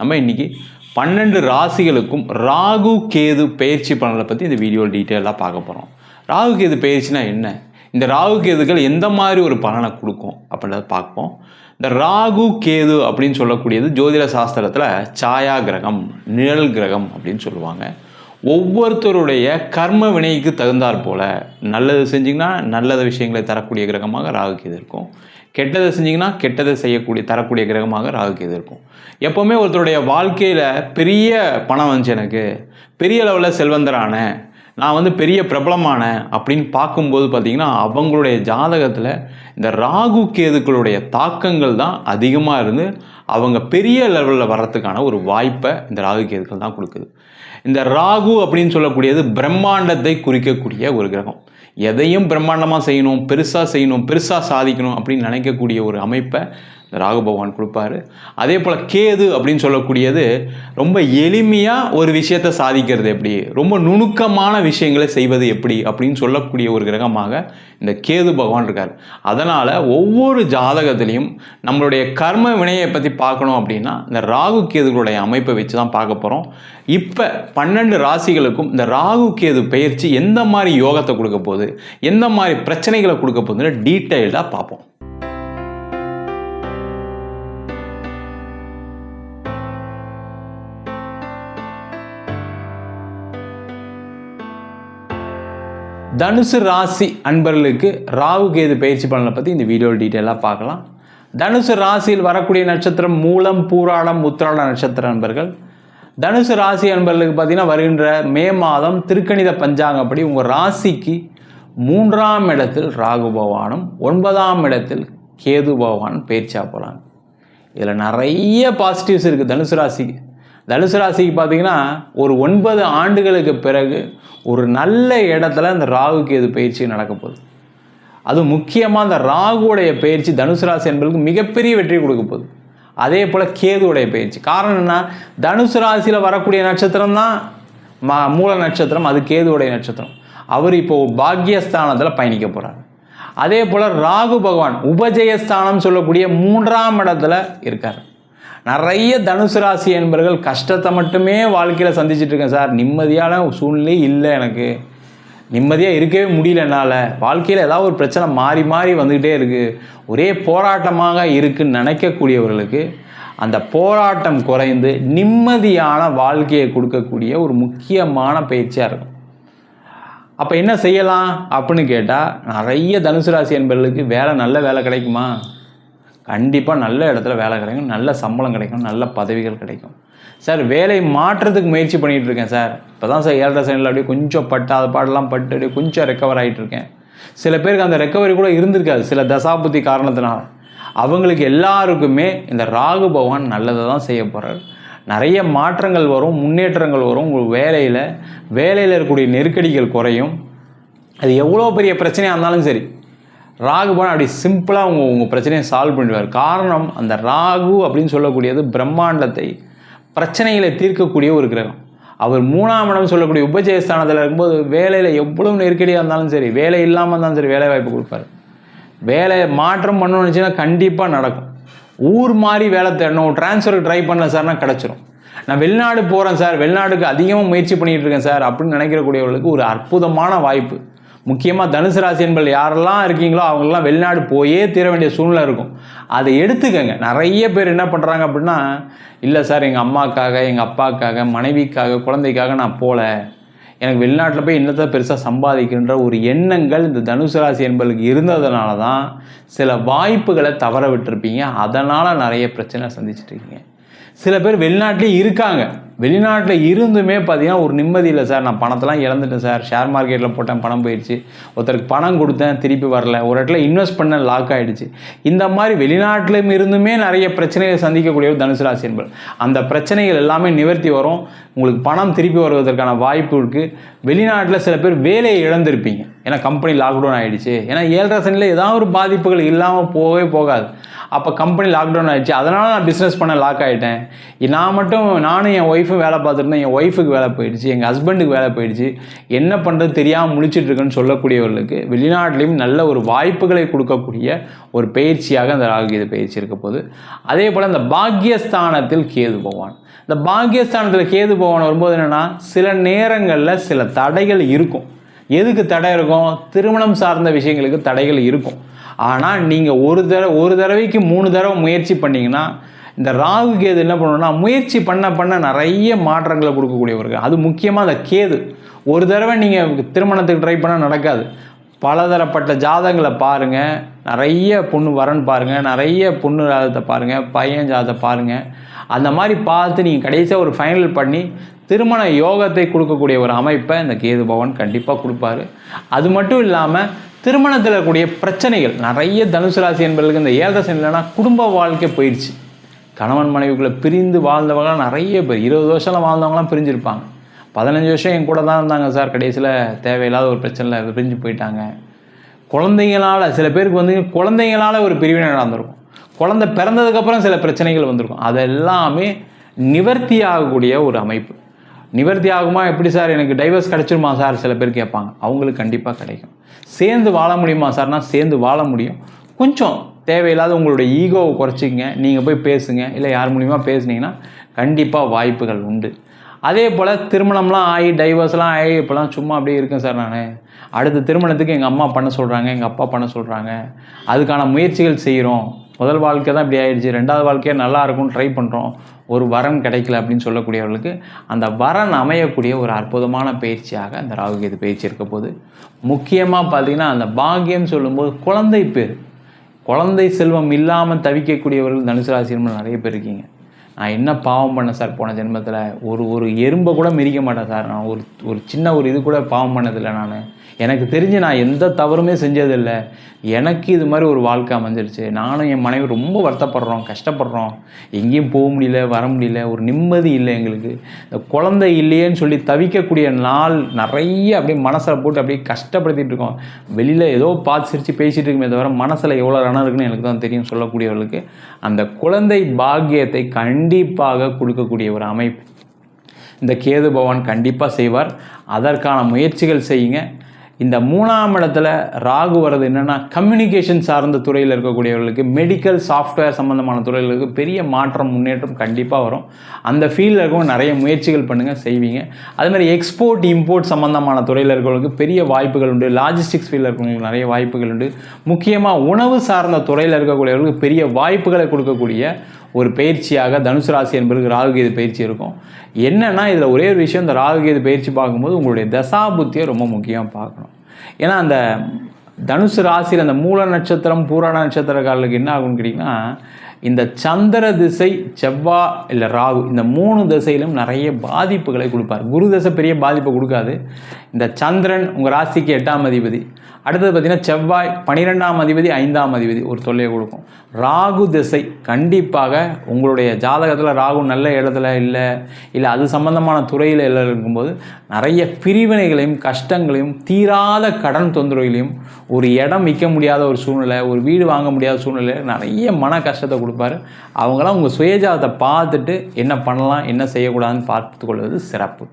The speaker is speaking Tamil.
நம்ம இன்றைக்கி பன்னெண்டு ராசிகளுக்கும் ராகு கேது பயிற்சி பலனை பற்றி இந்த வீடியோ டீட்டெயிலாக பார்க்க போகிறோம் ராகு கேது பயிற்சினா என்ன? இந்த ராகு கேதுகள் எந்த மாதிரி ஒரு பலனை கொடுக்கும் அப்படின்றத பார்ப்போம். இந்த ராகு கேது அப்படின்னு சொல்லக்கூடியது ஜோதிட சாஸ்திரத்தில் சாயா கிரகம் நிழல் கிரகம் அப்படின்னு சொல்லுவாங்க. ஒவ்வொருத்தருடைய கர்ம வினைக்கு தகுந்தாற் போல நல்லது செஞ்சிங்கன்னா நல்லத விஷயங்களை தரக்கூடிய கிரகமாக ராகு இருக்கும். கெட்டதை செஞ்சிங்கன்னா கெட்டதை செய்யக்கூடிய தரக்கூடிய கிரகமாக ராகு இருக்கும். எப்போவுமே ஒருத்தருடைய வாழ்க்கையில் பெரிய பணம் வந்துச்சு எனக்கு பெரிய லெவலில் செல்வந்தரான நான் வந்து பெரிய பிரபலமான அப்படின்னு பார்க்கும்போது பார்த்திங்கன்னா அவங்களுடைய ஜாதகத்தில் இந்த ராகு கேதுக்களுடைய தாக்கங்கள் தான் அதிகமாக இருந்து அவங்க பெரிய லெவலில் வர்றதுக்கான ஒரு வாய்ப்பை இந்த ராகு கேதுக்கள் தான் கொடுக்குது. இந்த ராகு அப்படின்னு சொல்லக்கூடியது பிரம்மாண்டத்தை குறிக்கக்கூடிய ஒரு கிரகம். எதையும் பிரம்மாண்டமாக செய்யணும் பெருசாக செய்யணும் பெருசாக சாதிக்கணும் அப்படின்னு நினைக்கக்கூடிய ஒரு அமைப்பை ராகு பகவான் கொடுப்பாரு. அதே போல் கேது அப்படின்னு சொல்லக்கூடியது ரொம்ப எளிமையாக ஒரு விஷயத்தை சாதிக்கிறது எப்படி? ரொம்ப நுணுக்கமான விஷயங்களை செய்வது எப்படி? அப்படின்னு சொல்லக்கூடிய ஒரு கிரகமாக இந்த கேது பகவான் இருக்கார். அதனால் ஒவ்வொரு ஜாதகத்திலையும் நம்மளுடைய கர்ம வினையை பற்றி பார்க்கணும் அப்படின்னா இந்த ராகு கேதுகளுடைய அமைப்பை வச்சு தான் பார்க்க போகிறோம் இப்போ பன்னெண்டு ராசிகளுக்கும் இந்த ராகு கேது பயிற்சி எந்த மாதிரி யோகத்தை கொடுக்க போகுது? எந்த மாதிரி பிரச்சனைகளை கொடுக்க போகுதுன்னு டீட்டெயில்டாக பார்ப்போம். தனுசு ராசி அன்பர்களுக்கு ராகு கேது பயிற்சி பலனை பற்றி இந்த வீடியோவில் டீட்டெயிலாக பார்க்கலாம். தனுசு ராசியில் வரக்கூடிய நட்சத்திரம் மூலம் பூராடம் உத்திராட நட்சத்திர அன்பர்கள். தனுசு ராசி அன்பர்களுக்கு பார்த்தீங்கன்னா வருகின்ற மே மாதம் திருக்கணித பஞ்சாங்கப்படி உங்கள் ராசிக்கு மூன்றாம் இடத்தில் ராகு பகவானும் ஒன்பதாம் இடத்தில் கேது பகவானும் பயிற்சியாக போகிறாங்க இதில் நிறைய பாசிட்டிவ்ஸ் இருக்குது தனுசு ராசிக்கு. தனுசு ராசிக்கு பார்த்தீங்கன்னா ஒரு ஒன்பது ஆண்டுகளுக்கு பிறகு ஒரு நல்ல இடத்துல இந்த ராகு கேது பயிற்சி நடக்க போகுது. அது முக்கியமாக அந்த ராகுடைய பயிற்சி தனுசு ராசி என்பதுக்கு மிகப்பெரிய வெற்றி கொடுக்க போகுது. அதே போல் கேதுவுடைய பயிற்சி. காரணம் என்ன? தனுசு ராசியில் வரக்கூடிய நட்சத்திரம் தான் மா மூல நட்சத்திரம் அது கேதுவுடைய நட்சத்திரம். அவர் இப்போது பாக்யஸ்தானத்தில் பயணிக்க போகிறார் அதே போல் ராகு பகவான் உபஜயஸ்தானம் சொல்லக்கூடிய மூன்றாம் இடத்துல இருக்கார். நிறைய தனுசு ராசி என்பர்கள் கஷ்டத்தை மட்டுமே வாழ்க்கையில் சந்திச்சுட்டு இருக்கேன் சார். நிம்மதியான சூழ்நிலை இல்லை எனக்கு. நிம்மதியாக இருக்கவே முடியல என்னால். வாழ்க்கையில் ஏதாவது ஒரு பிரச்சனை மாறி மாறி வந்துக்கிட்டே இருக்குது ஒரே போராட்டமாக இருக்குன்னு நினைக்கக்கூடியவர்களுக்கு அந்த போராட்டம் குறைந்து நிம்மதியான வாழ்க்கையை கொடுக்கக்கூடிய ஒரு முக்கியமான பயிற்சியாக இருக்கும். அப்போ என்ன செய்யலாம் அப்படின்னு கேட்டால் நிறைய தனுசு ராசி என்பவர்களுக்கு வேலை நல்ல வேலை கிடைக்குமா? கண்டிப்பாக நல்ல இடத்துல வேலை கிடைக்கும் நல்ல சம்பளம் கிடைக்கும் நல்ல பதவிகள் கிடைக்கும். சார் வேலை மாற்றத்துக்கு முயற்சி பண்ணிகிட்டு இருக்கேன் சார். இப்போ தான் சார் ஏழரை சைடில் அப்படியே கொஞ்சம் பட்டு அது பாடலாம் பட்டு அப்படியே கொஞ்சம் ரெக்கவர் ஆகிட்டு இருக்கேன். சில பேருக்கு அந்த ரெக்கவரி கூட இருந்திருக்காது சில தசாபுத்தி காரணத்தினால். அவங்களுக்கு எல்லாருக்குமே இந்த ராகு பகவான் நல்லதை தான் செய்ய போகிறார் நிறைய மாற்றங்கள் வரும் முன்னேற்றங்கள் வரும் உங்கள் வேலையில். வேலையில் இருக்கக்கூடிய நெருக்கடிகள் குறையும். அது எவ்வளோ பெரிய பிரச்சனையாக இருந்தாலும் சரி ராகுபான் அப்படி சிம்பிளாக உங்கள் உங்கள் பிரச்சனையை சால்வ் பண்ணிடுவார். காரணம் அந்த ராகு அப்படின்னு சொல்லக்கூடியது பிரம்மாண்டத்தை பிரச்சனைகளை தீர்க்கக்கூடிய ஒரு கிரகம். அவர் மூணாம் இடம் சொல்லக்கூடிய உபஜயஸ்தானத்தில் இருக்கும்போது வேலையில் எவ்வளோ நெருக்கடியாக இருந்தாலும் சரி வேலை இல்லாமல் இருந்தாலும் சரி வேலை வாய்ப்பு கொடுப்பாரு. வேலை மாற்றம் பண்ணணும்னு நினச்சின்னா கண்டிப்பாக நடக்கும். ஊர் மாதிரி வேலை தேடணும் டிரான்ஸ்ஃபருக்கு ட்ரை பண்ணல சார்னா கிடச்சிரும். நான் வெளிநாடு போகிறேன் சார் வெளிநாடுக்கு அதிகமாக முயற்சி பண்ணிகிட்டு இருக்கேன் சார் அப்படின்னு நினைக்கிறக்கூடியவர்களுக்கு ஒரு அற்புதமான வாய்ப்பு. முக்கியமாக தனுசு ராசி என்பது யாரெல்லாம் இருக்கீங்களோ அவங்கெல்லாம் வெளிநாடு போயே தீர வேண்டிய சூழ்நிலை இருக்கும். அதை எடுத்துக்கங்க. நிறைய பேர் என்ன பண்ணுறாங்க அப்படின்னா இல்லை சார் எங்கள் அம்மாக்காக எங்கள் அப்பாக்காக மனைவிக்காக குழந்தைக்காக நான் போகல எனக்கு வெளிநாட்டில் போய் என்னத்தை பெருசாக சம்பாதிக்கின்ற ஒரு எண்ணங்கள் இந்த தனுசு ராசி என்பதுக்கு இருந்ததுனால தான் சில வாய்ப்புகளை தவற விட்டுருப்பீங்க. அதனால் நிறைய பிரச்சனை சந்திச்சிட்ருக்கீங்க சில பேர் வெளிநாட்டிலே இருக்காங்க. வெளிநாட்டில் இருந்துமே பார்த்தீங்கன்னா ஒரு நிம்மதி இல்லை சார். நான் பணத்தெல்லாம் இழந்துட்டேன் சார். ஷேர் மார்க்கெட்டில் போட்டேன் பணம் போயிடுச்சு ஒருத்தருக்கு பணம் கொடுத்தேன் திருப்பி வரல. ஒரு இடத்துல இன்வெஸ்ட் பண்ண லாக் ஆகிடுச்சு இந்த மாதிரி வெளிநாட்டிலும் இருந்துமே நிறைய பிரச்சனைகளை சந்திக்கக்கூடிய ஒரு தனுசு ராசி என்பது அந்த பிரச்சனைகள் எல்லாமே நிவர்த்தி வரும். உங்களுக்கு பணம் திருப்பி வருவதற்கான வாய்ப்பு இருக்குது வெளிநாட்டில் சில பேர் வேலையை இழந்திருப்பீங்க. ஏன்னா கம்பெனி லாக்டவுன் ஆகிடுச்சு ஏன்னா ஏழரை சனியில் ஏதாவது ஒரு பாதிப்புகள் இல்லாமல் போகவே போகாது. அப்போ கம்பெனி லாக்டவுன் ஆயிடுச்சு. அதனால் நான் பிஸ்னஸ் பண்ண லாக் ஆகிட்டேன் நான் மட்டும் நானும் என் ஒய்ஃபும் வேலை பார்த்துருந்தேன் என் ஒய்ஃபுக்கு வேலை போயிடுச்சு. எங்கள் ஹஸ்பண்டுக்கு வேலை போயிடுச்சு. என்ன பண்ணுறது தெரியாமல் முடிச்சிட்ருக்குன்னு சொல்லக்கூடியவர்களுக்கு வெளிநாட்டிலையும் நல்ல ஒரு வாய்ப்புகளை கொடுக்கக்கூடிய ஒரு பயிற்சியாக அந்த ராகுகீத பயிற்சி இருக்க போகுது. அதே போல் அந்த பாக்கியஸ்தானத்தில் கேது பகவான். இந்த பாக்கியஸ்தானத்தில் கேது பகவான் வரும்போது என்னென்னா சில நேரங்களில் சில தடைகள் இருக்கும். எதுக்கு தடை இருக்கும்? திருமணம் சார்ந்த விஷயங்களுக்கு தடைகள் இருக்கும். ஆனால் நீங்கள் ஒரு தடவை ஒரு தடவைக்கு மூணு தடவை முயற்சி பண்ணிங்கன்னா இந்த ராகு கேது என்ன பண்ணணும்னா முயற்சி பண்ண பண்ண நிறைய மாற்றங்களை கொடுக்கக்கூடியவர்கள். அது முக்கியமாக அந்த கேது. ஒரு தடவை நீங்கள் திருமணத்துக்கு ட்ரை பண்ணால் நடக்காது. பலதரப்பட்ட ஜாதகங்களை பாருங்கள் நிறைய பொண்ணு வரன்னு பாருங்கள் நிறைய பொண்ணு ஜாதகத்தை பாருங்கள் பையன் ஜாதகத்தை பாருங்கள் அந்த மாதிரி பார்த்து நீங்கள் கடைசியாக ஒரு ஃபைனல் பண்ணி திருமண யோகத்தை கொடுக்கக்கூடிய ஒரு அமைப்பை இந்த கேது பவன் கண்டிப்பாக கொடுப்பாரு. அது மட்டும் இல்லாமல் திருமணத்தில் கூடிய பிரச்சனைகள். நிறைய தனுசு ராசி என்பதற்கு இந்த ஏழரை சனிலனா குடும்ப வாழ்க்கை போயிடுச்சு. கணவன் மனைவிக்குள்ளே பிரிந்து வாழ்ந்தவங்களாம் நிறைய பேர். இருபது வருஷம்லாம் வாழ்ந்தவங்களாம் பிரிஞ்சிருப்பாங்க. பதினஞ்சு வருஷம் என் கூட தான் இருந்தாங்க சார். கடைசியில் தேவையில்லாத ஒரு பிரச்சனையில் பிரிஞ்சு போயிட்டாங்க. குழந்தைங்களால் சில பேருக்கு வந்து குழந்தைங்களால் ஒரு பிரிவினை நடந்திருக்கும். குழந்தை பிறந்ததுக்கப்புறம் சில பிரச்சனைகள் வந்திருக்கும். அதெல்லாமே நிவர்த்தி ஆகக்கூடிய ஒரு அமைப்பு. நிவர்த்தி ஆகுமா? எப்படி சார்? எனக்கு டைவர்ஸ் கிடச்சிருமா சார்? சில பேர் கேட்பாங்க. அவங்களுக்கு கண்டிப்பாக கிடைக்கும். சேர்ந்து வாழ முடியுமா சார்னா சேர்ந்து வாழ முடியும். கொஞ்சம் தேவையில்லாத உங்களுடைய ஈகோவை குறைச்சிங்க நீங்கள் போய் பேசுங்க. இல்லை யார் மூலியமாக பேசுனீங்கன்னா கண்டிப்பாக வாய்ப்புகள் உண்டு. அதே போல் திருமணம்லாம் ஆகி டைவர்ஸ்லாம் ஆகி இப்போலாம் சும்மா அப்படியே இருக்கேன் சார் நான். அடுத்த திருமணத்துக்கு எங்கள் அம்மா பண்ண சொல்கிறாங்க எங்கள் அப்பா பண்ண சொல்கிறாங்க அதுக்கான முயற்சிகள் செய்கிறோம் முதல் வாழ்க்கை தான் இப்படி ஆயிடுச்சு. ரெண்டாவது வாழ்க்கையாக நல்லா இருக்கும்னு ட்ரை பண்ணுறோம் ஒரு வரன் கிடைக்கல அப்படின்னு சொல்லக்கூடியவர்களுக்கு அந்த வரன் அமையக்கூடிய ஒரு அற்புதமான பயிற்சியாக அந்த ராகுகேது பயிற்சி இருக்க போது முக்கியமாக பார்த்தீங்கன்னா அந்த பாக்கியம் சொல்லும்போது குழந்தை பேர். குழந்தை செல்வம் இல்லாமல் தவிக்கக்கூடியவர்கள் தனுசு ராசி நிறைய பேர் இருக்கீங்க. நான் என்ன பாவம் பண்ணேன் சார் போன ஜென்மத்தில்? ஒரு ஒரு எறும்பை கூட மிதிக்க மாட்டேன் சார். நான் ஒரு ஒரு சின்ன ஒரு இது கூட பாவம் பண்ணதில்லை நான். எனக்கு தெரிஞ்சு நான் எந்த தவறுமே செஞ்சதில்லை. எனக்கு இது மாதிரி ஒரு வாழ்க்கை அமைஞ்சிருச்சு. நானும் என் மனைவி ரொம்ப வருத்தப்படுறோம் கஷ்டப்படுறோம். எங்கேயும் போக முடியல வர முடியல. ஒரு நிம்மதி இல்லை எங்களுக்கு. இந்த குழந்தை இல்லையேன்னு சொல்லி தவிக்கக்கூடிய நாள் நிறைய அப்படியே மனசில் போட்டு அப்படியே கஷ்டப்படுத்திட்டு இருக்கோம். வெளியில் ஏதோ பார்த்து சிரித்து பேசிகிட்டு இருக்குமே தவிர மனசில் எவ்வளோ ரணம் இருக்குன்னு எனக்கு தான் தெரியும் சொல்லக்கூடியவர்களுக்கு. அந்த குழந்தை பாக்கியத்தை கண் கண்டிப்பாக கொடுக்கக்கூடிய ஒரு அமைப்பு. இந்த கேது பகவான் கண்டிப்பாக செய்வார். அதற்கான முயற்சிகள் செய்யுங்க. இந்த மூணாம் இடத்துல ராகு வர்றது என்னென்னா கம்யூனிகேஷன் சார்ந்த துறையில் இருக்கக்கூடியவர்களுக்கு மெடிக்கல் சாஃப்ட்வேர் சம்மந்தமான துறைகளுக்கு பெரிய மாற்றம் முன்னேற்றம் கண்டிப்பாக வரும். அந்த ஃபீல்டில் இருக்கவங்க நிறைய முயற்சிகள் பண்ணுங்கள் செய்வீங்க. அதுமாதிரி எக்ஸ்போர்ட் இம்போர்ட் சம்மந்தமான துறையில் இருக்கிறவங்களுக்கு பெரிய வாய்ப்புகள் உண்டு. லாஜிஸ்டிக்ஸ் ஃபீல்டில் இருக்கிறவங்களுக்கு நிறைய வாய்ப்புகள் உண்டு. முக்கியமாக உணவு சார்ந்த துறையில் இருக்கக்கூடியவர்களுக்கு பெரிய வாய்ப்புகளை கொடுக்கக்கூடிய ஒரு பயிற்சியாக தனுசு ராசி என்பதற்கு ராகுகேது பயிற்சி இருக்கும். என்னென்னா இதில் ஒரே ஒரு விஷயம் இந்த ராகுகேது பயிற்சி பார்க்கும்போது உங்களுடைய தசாபுத்தியை ரொம்ப முக்கியம் பார்க்கணும். ஏன்னா அந்த தனுசு ராசியில் அந்த மூல நட்சத்திரம் பூரண நட்சத்திரக்காரர்களுக்கு என்ன ஆகும்னு கேட்டிங்கன்னா இந்த சந்திர திசை செவ்வாய் இல்லை ராகு இந்த மூணு திசையிலும் நிறைய பாதிப்புகளை கொடுப்பார். குரு தசை பெரிய பாதிப்பை கொடுக்காது. இந்த சந்திரன் உங்கள் ராசிக்கு எட்டாம் அதிபதி. அடுத்தது பார்த்திங்கன்னா செவ்வாய் பனிரெண்டாம் அதிபதி ஐந்தாம் அதிபதி ஒரு தொல்லையை கொடுக்கும். ராகு திசை கண்டிப்பாக உங்களுடைய ஜாதகத்தில் ராகு நல்ல இடத்துல இல்லை இல்லை அது சம்பந்தமான துறையில் இல்லை இருக்கும்போது நிறைய பிரிவினைகளையும் கஷ்டங்களையும் தீராத கடன் தொந்தரவுகளையும் ஒரு இடம் விற்க முடியாத ஒரு சூழ்நிலை ஒரு வீடு வாங்க முடியாத சூழ்நிலை நிறைய மன கஷ்டத்தை கொடுக்கும். கொடுப்பாரு. அவங்களாம் உங்கள் சுயஜாதத்தை பார்த்துட்டு என்ன பண்ணலாம் என்ன செய்யக்கூடாதுன்னு பார்த்து கொள்வது சிறப்பு.